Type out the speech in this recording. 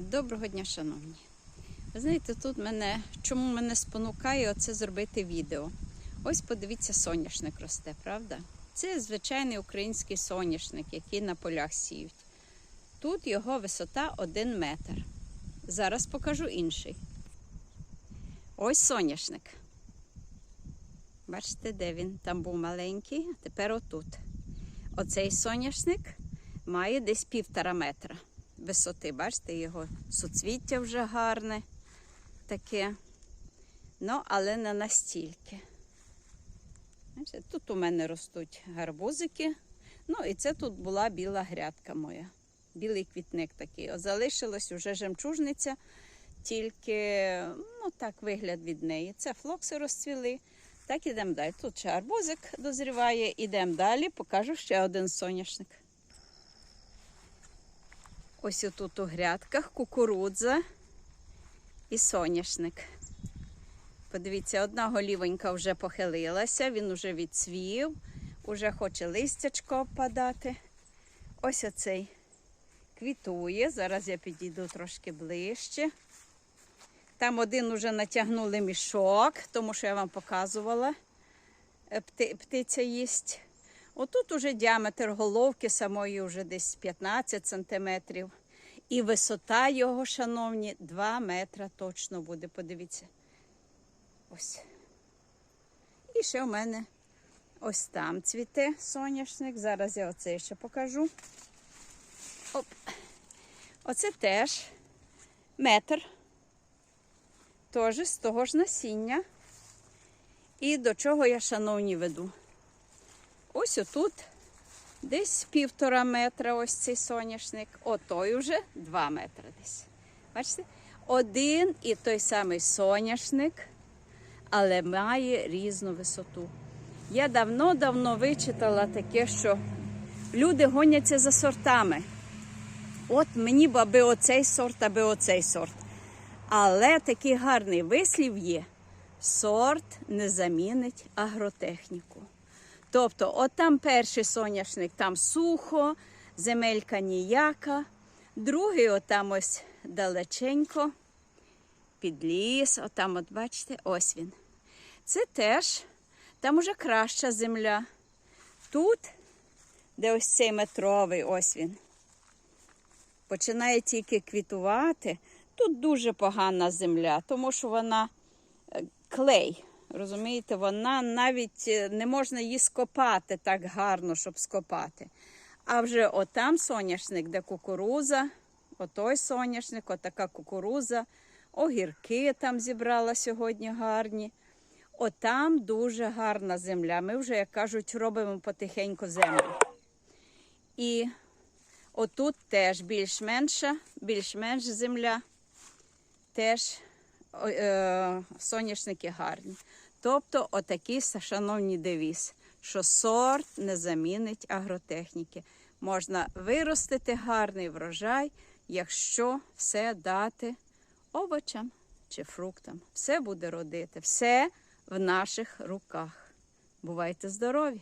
Доброго дня, шановні. Ви знаєте, тут мене, чому мене спонукає оце зробити відео? Ось подивіться, соняшник росте, правда? Це звичайний український соняшник, який на полях сіють. Тут його висота 1 метр. Зараз покажу інший. Ось соняшник. Бачите, де він? Там був маленький, а тепер отут. Оцей соняшник має десь півтора метра висоти. Бачите, його суцвіття вже гарне таке. Ну, але не настільки. Бачите, Тут у мене ростуть гарбузики. Ну, і це тут була біла грядка моя. Білий квітник такий. От залишилась уже жемчужниця, тільки ну, так вигляд від неї. Це флокси розцвіли. Так ідемо далі. Тут ще арбузик дозріває, ідемо далі, покажу ще один соняшник. Ось отут у грядках кукурудза і соняшник. Подивіться, одна голівонька вже похилилася, він уже відцвів, уже хоче листячко опадати. Ось оцей квітує. Зараз я підійду трошки ближче. Там один уже натягнули мішок, тому що я вам показувала. е, пти- птиця їсть. Отут уже діаметр головки самої вже десь 15 сантиметрів. І висота його, шановні, 2 метра точно буде. Подивіться. Ось. І ще в мене ось там цвіте соняшник. Зараз я оце ще покажу. Оп. Оце теж метр. Теж з того ж насіння. І до чого я, шановні, веду? Ось отут десь півтора метра ось цей соняшник, отой уже два метри десь. Бачите? Один і той самий соняшник, але має різну висоту. Я давно-давно вичитала таке, що люди гоняться за сортами. От мені б аби оцей сорт, аби оцей сорт. Але такий гарний вислів є: сорт не замінить агротехніку. Тобто, от там перший соняшник, там сухо, земелька ніяка, другий отам ось далеченько, під ліс, отам, от бачите, ось він. Це теж, там уже краща земля. Тут, де ось цей метровий, ось він, починає тільки квітувати. Тут дуже погана земля, тому що вона е, клей. Розумієте, вона навіть е, не можна її скопати так гарно, щоб скопати. А вже отам соняшник, де кукуруза, отой соняшник, отака кукуруза, огірки там зібрала сьогодні гарні. Отам дуже гарна земля. Ми вже, як кажуть, робимо потихеньку землю. І отут теж більш-менша, більш-менш земля, теж соняшники гарні. Тобто, отакий, шановні девіз, що сорт не замінить агротехніки. Можна виростити гарний врожай, якщо все дати овочам чи фруктам. Все буде родити, все в наших руках. Бувайте здорові!